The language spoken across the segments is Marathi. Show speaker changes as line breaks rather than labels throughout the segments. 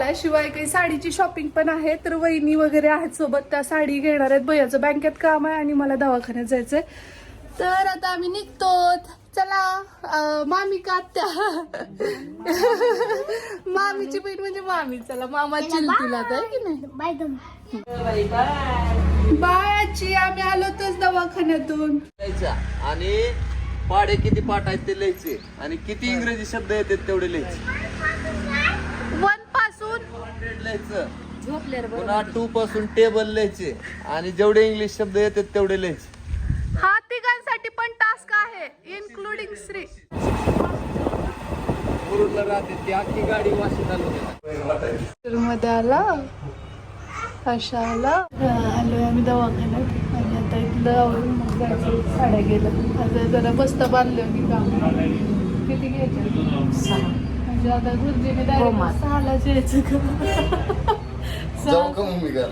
आलाय. शिवाय काही साडीची शॉपिंग पण आहे. तर वहिनी वगैरे आहेत सोबत. त्या साडी घेणार आहेत. भैयाचं बँकेत काम आहे आणि मला दवाखान्यात जायचंय. तर आता आम्ही निघतो चला मामी का आत्या? मामीची बहीण म्हणजे मामी. चला मामा चिलतीला आहे की नाही
बाय
बाय आजी. आम्ही आलो तोच दवाखान्यातून
आणि पाडे किती पाठ आहेत ते लिहायचे. आणि किती इंग्रजी शब्द येतात तेवढे लिहायचे. हंड्रेड लिहायचं. पुन्हा टू पासून टेबल लिहायचे. आणि जेवढे इंग्लिश शब्द येतात तेवढे लिहायचे.
हा तिघांसाठी पण टास्क आहे इन्क्लुडिंग श्री.
मुरुडला राहते ती अख्खी गाडी आलो
मध्ये आला अशा आला. आलोय आम्ही दवाखान्यात. आणि आता इथलं आवरून मग जायचं. साड्या गेलं आता जरा बस्ता बांधलं मी काम. किती घ्यायचे? म्हणजे आता गुरुजीने का?
जाऊ
सहा
का मम्मी का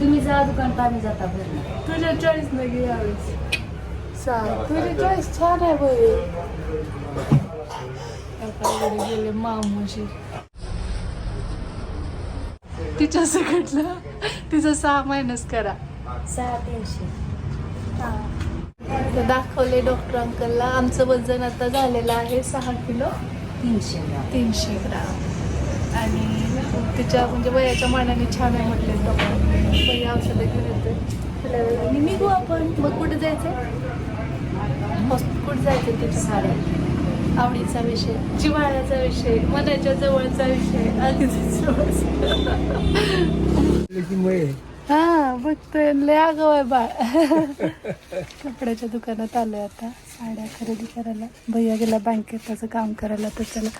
तुम्ही जा दुकान आम्ही जाता घरी.
तुझ्या चॉईस न घे यावेळेस. सहा तुझी चॉईस छान आहे बाई. गेले मामूशी. तिच्या सकटलं तिचं सहा मायनस करा.
सहा तीनशे.
तर दाखवले डॉक्टर अंकलला. आमचं वजन आता झालेलं आहे सहा किलो.
तीनशे ग्राम.
तीनशे ग्राम. आणि तिच्या म्हणजे वयाच्या मानाने छान आहे म्हटले डॉक्टर वय औषधं घेऊन येते. वेळाने निघू आपण. मग कुठे जायचं हॉस्पिटल कुठे जायचं तिच्या?
साड्या
आवडीचा विषय. जिव्हाळ्याचा विषय. मनाच्या जवळचा विषय. अगदी जवळचा हा बघतोय. लय आगाव आहे बाळ. कपड्याच्या दुकानात आलोय आता. साड्या खरेदी करायला. भैया गेला बँकेत त्याचं काम करायला तर त्याला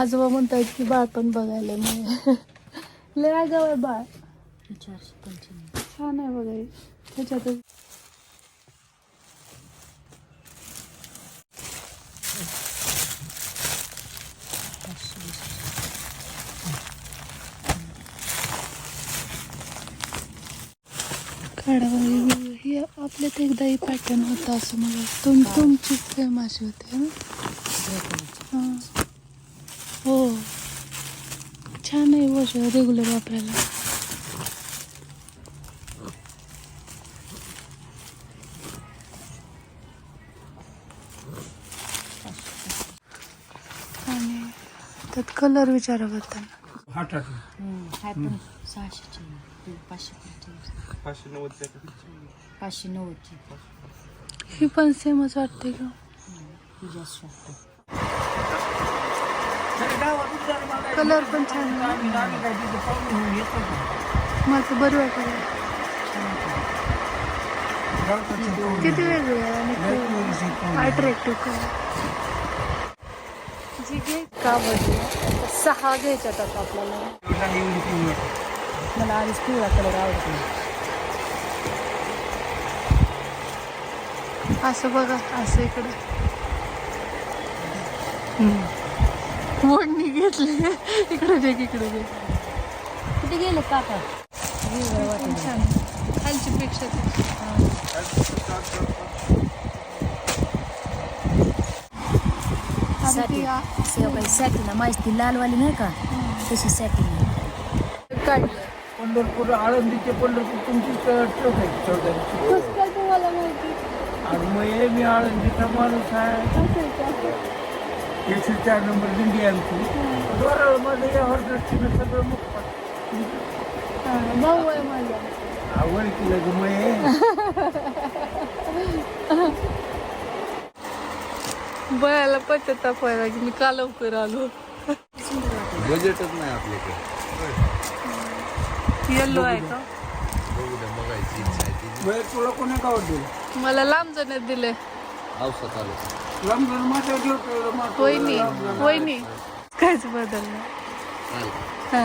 आजोबा म्हणतायत की बाळ पण बघायला मी लय आगाव आहे बाळ.
चारशे पंच्याण्णव
छान आहे बघाय त्याच्यातच काढावं. हे आपल्यात एकदा ही पॅटर्न होता असं मला तुम तुमची फेम अशी होते ना? हो. छान आहे वॉश रेग्युलर वापरायला. आणि त्यात कलर विचारा करताना.
हाय पण सहाशेचे पाचशे पंच्याऐंशी पाचशे नव्वदची.
ही पण सेमच वाटते का
तुझ्या वाटतं.
कलर पण छान. माझं बरं वाटलं किती वेगळे आहे आणि अट्रॅक्टिव्ह कलर जी घे का बदल सहा घ्यायच्यात आता आपल्याला.
मला आधीच पिवळा कलर आवडतो.
असं बघा असं इकडे. मोडणी घेतली. इकडे दे इकडे दे
कुठे गेले काका
छान. खालची पेक्षा ती आ-
सेवाई सॅटिन माझी लालवाली नाही का? तशी सॅटिन
काय?
पंढरपूर आळंदीचे पंढरपूर तुमची चौक आहे
कसं काय तुम्हाला माहिती?
आणि मग हे मी आळंदीचा माणूस आहे? एकशे चार नंबर दिंडी आमची. मध्ये या हॉटेलची सगळं
हा, भाऊ आहे माझा.
आवड केलं मग
बयाला पश्चाताप व्हायला की मी का लवकर आलो?
बजेटच नाही आपल्याकडे
येल्लो आहे का
बघू द्या बघायची इच्छा आहे ती
मग तुला कोणी गावात दिलं?
मला लांब जाण्यात दिले
आलं.
माझ्या
होईनी काहीच बदल नाही.
चालेल.
हा.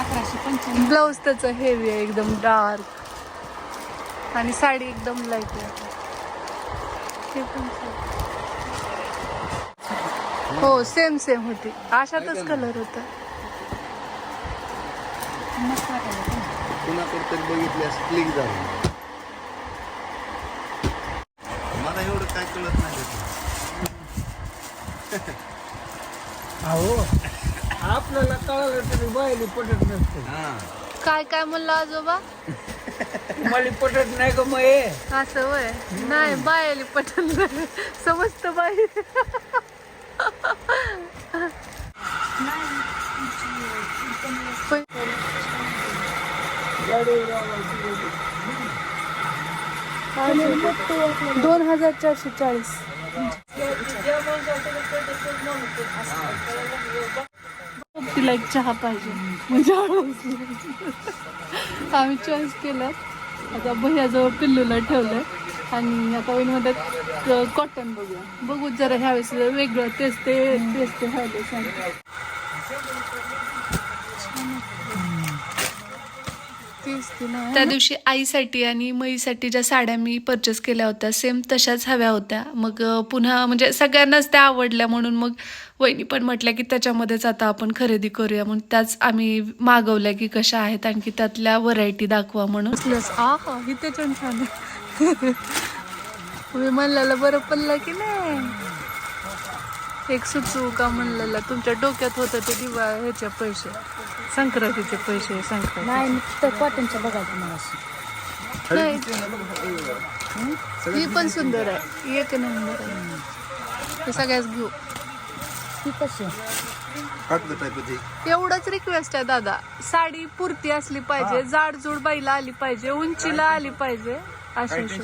अकराशे पंच्याण्णव.
ब्लाऊज त्याचं हेवी आहे एकदम डार्क आणि साडी एकदम लाइट आहे. ते पण छान. हो सेम सेम होती. अशातच कलर होता.
कुणाकडे तरी क्लिक झालं. मला एवढं काय कळत नाही.
अहो आपल्याला कळालं तरी बायली पटत नसते.
हा.
काय काय म्हणलं आजोबा?
मला पटत नाही का मग हे
असं वय नाही बायाली पटन समजत बाई. दोन हजार चारशे चाळीस. तिला एक चहा पाहिजे. म्हणजे आम्ही चॉईस केलं. आता भैयाजवळ पिल्लूला ठेवलं आणि आता मध्ये कॉटन बघूया. बघू जरा ह्यावेळेस वेगळं तेच ते तेच ते ह्यावेळेस त्या दिवशी आईसाठी आणि मईसाठी ज्या साड्या मी परचेस केल्या होत्या सेम तशाच हव्या होत्या. मग पुन्हा म्हणजे सगळ्यांनाच त्या आवडल्या म्हणून मग वहिनी पण म्हटल्या की त्याच्यामध्येच आता आपण खरेदी करूया म्हणून त्याच आम्ही मागवल्या की कशा आहेत आणखी त्यातल्या व्हरायटी दाखवा म्हणून. हा छान बरं पडलं की नाही? एक सुचवू का म्हणलेलं तुमच्या डोक्यात होतं ते दिवा ह्याचे पैसे. संक्रांतीचे पैसे संक्रांती
नाही तर कॉटनच्या बघायचं मला.
नाही. ही? पण सुंदर आहे. एक नंबर आहे. हे. सगळ्याच घेऊ.
ती कशी
एवढंच रिक्वेस्ट आहे दादा. साडी पुरती असली पाहिजे जाडजूड बाईला आली पाहिजे उंचीला आली पाहिजे. अशी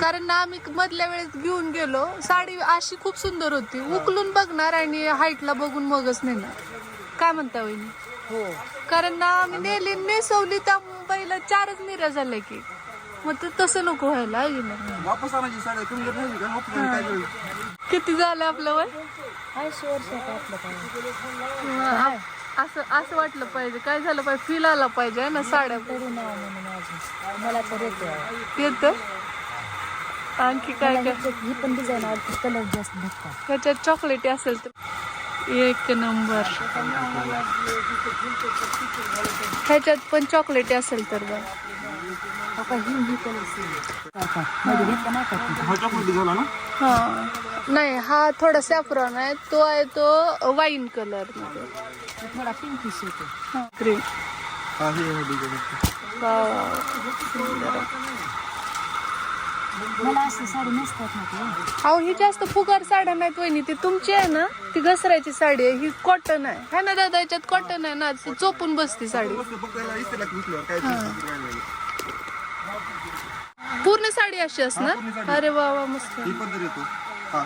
कारण ना आम्ही मधल्या वेळेस घेऊन गेलो. साडी अशी खूप सुंदर होती. उकलून बघणार आणि हाईटला बघून मगच नेणार. काय म्हणता वहिनी?
हो.
कारण ना आम्ही नेली नेसवली त्या मुंबईला चारच निर्या झाल्या की. मग ते तसं नको व्हायला?
वापस आणायची साड्या
किती झालं आपलं वय?
ऐंशी वर्षात आपलं काय
मग असं असं वाटलं पाहिजे. काय झालं पाहिजे? फील आला पाहिजे है ना साड्या
तरी नाही म्हणून माझी. मला तर येते.
येत? आणखी काय काय?
ही पण डिझाईन आवडते कलर जास्त भेटतात.
ह्याच्यात चॉकलेटी असेल तर. एक नंबर. ह्याच्यात पण चॉकलेटी असेल तर बघ
ही ही नाही?
हा चॉकलेटी झाला ना
हा नाही हा थोडा सॅफ्रॉन आहे तो आहे तो वाईन
कलरमध्ये थोडा पिंकिश येतो
हा ग्रीन
हा हे हे
अहो ही जास्त फुगार साड्या नाहीत वहिनी ती तुमची आहे ना ती घसरायची साडी आहे ही कॉटन आहे है ना दादा याच्यात कॉटन आहे ना ती चोपून बसती साडी पूर्ण साडी अशी असणार? अरे वा वा मस्त.
ही येतो. हा.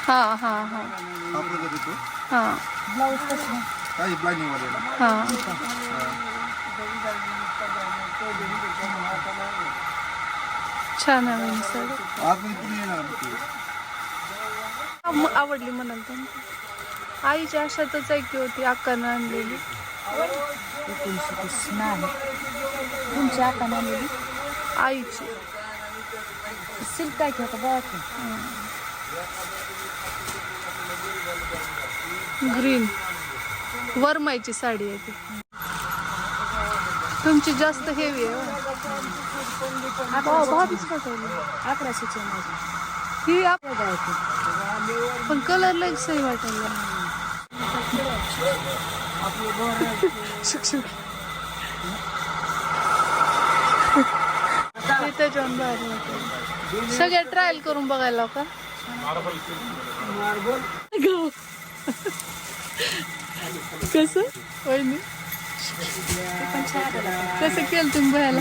हा हा हा.
हा येतो.
हा.
काय ब्लाइंडिंग
हा. छान आहे वहिनी साडी
आज पण तुम्ही येणार होती.
म- आवडली म्हणाल तर आईच्या अशातच आहे की होती अक्कानं आणलेली.
तुमची आता आणलेली?
आईची.
सिल्क काय होतं बघा
ग्रीन वरमाईची साडी आहे ती. तुमची जास्त हेवी आहे हो.
अकराशेची
ही. पण कलर एक सही वाटायला शुक, शुक. हे त्याच्यावर सगळ्या ट्रायल करून बघायला का? कस? कसं वहिनी? कसं केलं तुम्ही बघायला?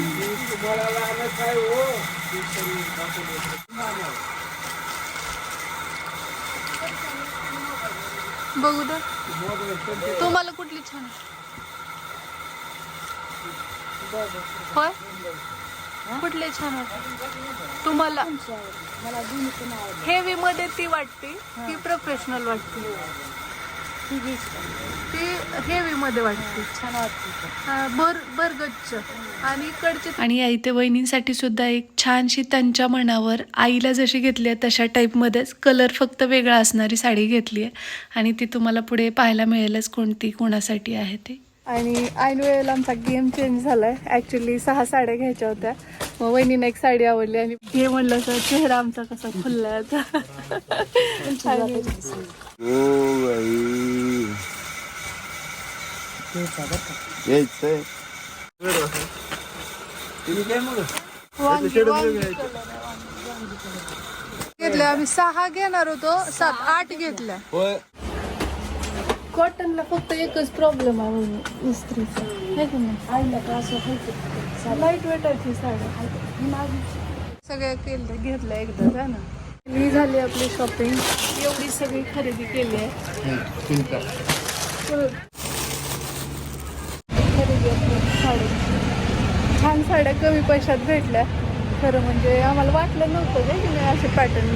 बघू दे तुम्हाला कुठली छान होय? कुठले छान वाटत तुम्हाला
मला दोन्ही पण आवडली
हेवी मध्ये ती वाटते की प्रोफेशनल वाटते?
ती
ती हेवी मध्ये वाटते.
छान वाटते ती.
हा, बर बरगच्च आणि इकडचे आणि आई ते वहिनींसाठी सुद्धा एक छानशी त्यांच्या मनावर आईला जशी घेतली आहे तशा टाईपमध्येच कलर फक्त वेगळा असणारी साडी घेतली आहे. आणि ती तुम्हाला पुढे पाहायला मिळेलच कोणती कोणासाठी आहे ते. आणि ऐन वेळेला आमचा गेम चेंज झालाय. ऍक्च्युली सहा साड्या घ्यायच्या होत्या. मग वहिनीने एक साडी आवडली आणि हे म्हणलं तर चेहरा आमचा कसा खुलला घेतलं घेतल्या आम्ही सहा घेणार होतो सात आठ घेतल्या. कॉटनला फक्त एकच प्रॉब्लेम आहे इस्त्रीचा. आहे की नाही? लाइट वेट आहे ती साड्या सगळ्या केल्या घेतल्या एकदा का ना? ही झाली आपली शॉपिंग एवढी सगळी खरेदी केली आहे. खरेदी आपली साड्यांची छान साड्या कमी पैशात भेटल्या. खरं म्हणजे आम्हाला वाटलं नव्हतं की नाही असे पॅटर्न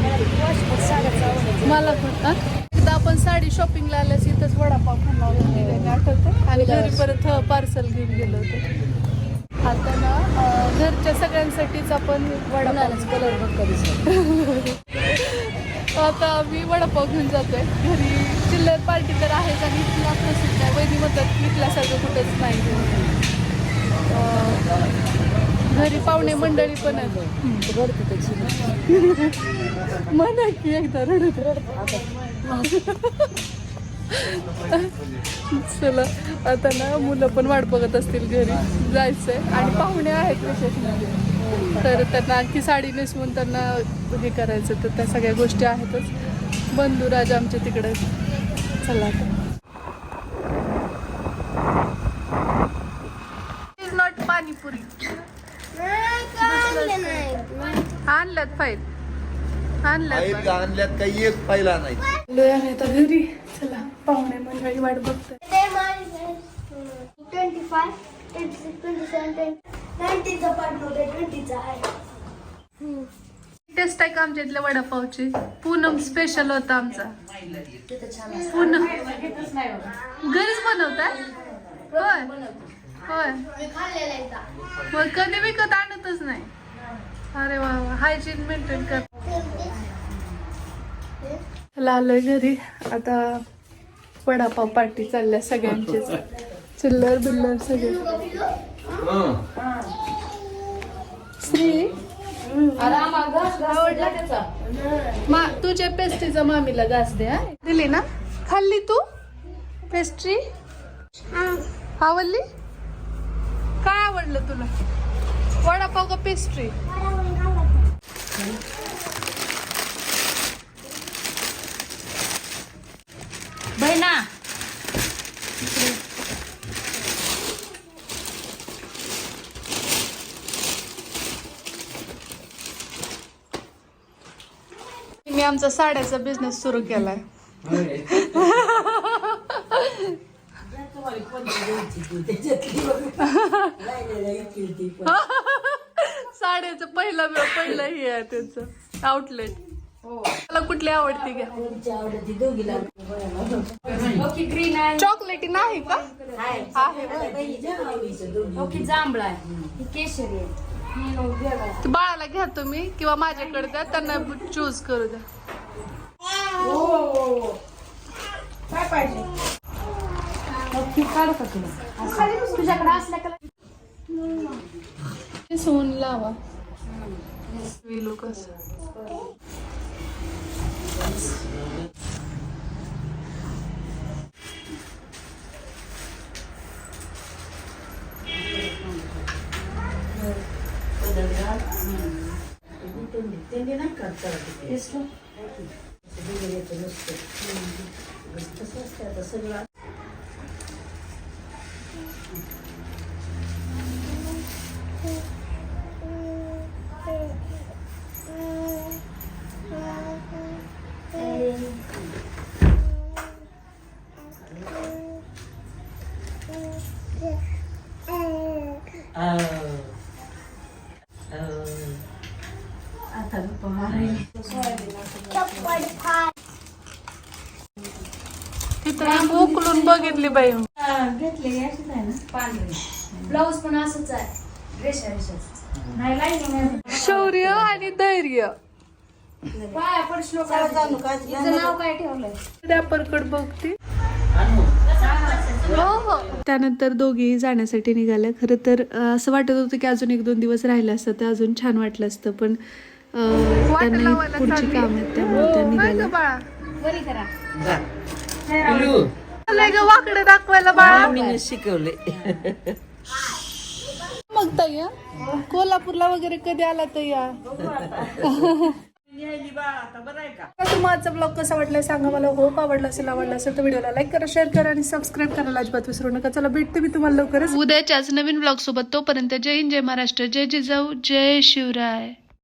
मला पण हा? एकदा आपण साडी शॉपिंगला आल्यास इथंच वडापाव होता. त्याने आठवतं आणि घरी परत पार्सल घेऊन गेलो होतो. आता ना घरच्या सगळ्यांसाठीच आपण वडापाव
कलर बघ कधी
आता आम्ही वडापाव घेऊन जातोय. घरी चिल्लर पार्टी तर आहेच आणि इथला प्रसिद्ध आहे वैदी म्हणतात इथल्यासारखं कुठंच नाही. घरी पाहुणे मंडळी पण आहेत. म्हणा की एकदा रडत चला आता ना मुलं पण वाट बघत असतील घरी. जायचंय. आणि पाहुणे आहेत विशेष म्हणजे तर त्यांना आणखी साडी नेसवून त्यांना हे करायचं. तर त्या सगळ्या गोष्टी आहेतच. बंधुराज आमच्या तिकडे. चला नॉट पाणीपुरी आणल्यात फाईल. आणल्यात
आणल्यात काही एक फाईल नाही
घरी. चला पाहुणे मंडळी वाट बघताय.
Twenty five twenty six twenty seven twenty नाईन्टीचा part नव्हते ट्वेंटीचा आहे
टेस्ट आहे का आमच्या इथल्या वडापावची पूनम स्पेशल होता आमचा पूनम घरीच बनवताय होय होय. कधी विकत आणतच नाही. अरे वा वा हायजीन मेंटेन कर. चला आलोय घरी. आता वडापाव पार्टी चालल्या सगळ्यांचीच. चिल्लर बिल्लर सगळे. श्री मा तुझ्या पेस्ट्रीचा मामीला घास दे हा. दिली ना? खाल्ली तू? पेस्ट्री आवडली? काय आवडलं तुला? वडापाव का पेस्ट्री
बहिणा.
मी आमचा साड्याचा बिझनेस सुरू केलाय. साड्याचं पहिलं पहिलं हे आहे त्यांचं. आउटलेट मला कुठली आवडती घ्या.
ओके ग्रीन आहे.
चॉकलेटी नाही का? आहे
ओके जांभळा आहे. ही केशरी आहे.
ते बाळाला घ्या तुम्ही किंवा माझ्याकडे द्या त्यांना चूज करू द्या.
ओके काढू का तुला तुझ्याकडे असल्या का
सोन लावा लोक
चप्पल फाय
तिथं एक उकलून बघितली बाई
ब्लाऊज पण असंच आहे. ड्रेस नाही लाईनिंग आहे
शौर्य आणि धैर्य.
पाया पण श्लोक हिचं नाव काय ठेवलंय?
रॅपरकड बघते. हो हो. त्यानंतर दोघेही जाण्यासाठी निघाल्या. खरं तर असं वाटत होतं की अजून एक दोन दिवस राहिलं असतं तर अजून छान वाटलं असतं पण त्यांना पुढची काम आहेत त्यामुळे त्या निघाल्या. वाकडं दाखवायला बाळा.
शिकवले.
मग हं? कोल्हापूरला वगैरे कधी आला तर या तुम्हाला आजचा ब्लॉग कसा वाटला सांगा मला. होप आवडला असेल आवडला असेल तर व्हिडिओला लाईक करा शेअर करा आणि सबस्क्राईब करायला अजिबात विसरू नका. चला भेटते मी तुम्हाला लवकरच. उद्याच्याच नवीन ब्लॉग सोबत. तोपर्यंत जय हिंद जय महाराष्ट्र जय जिजाऊ जय शिवराय.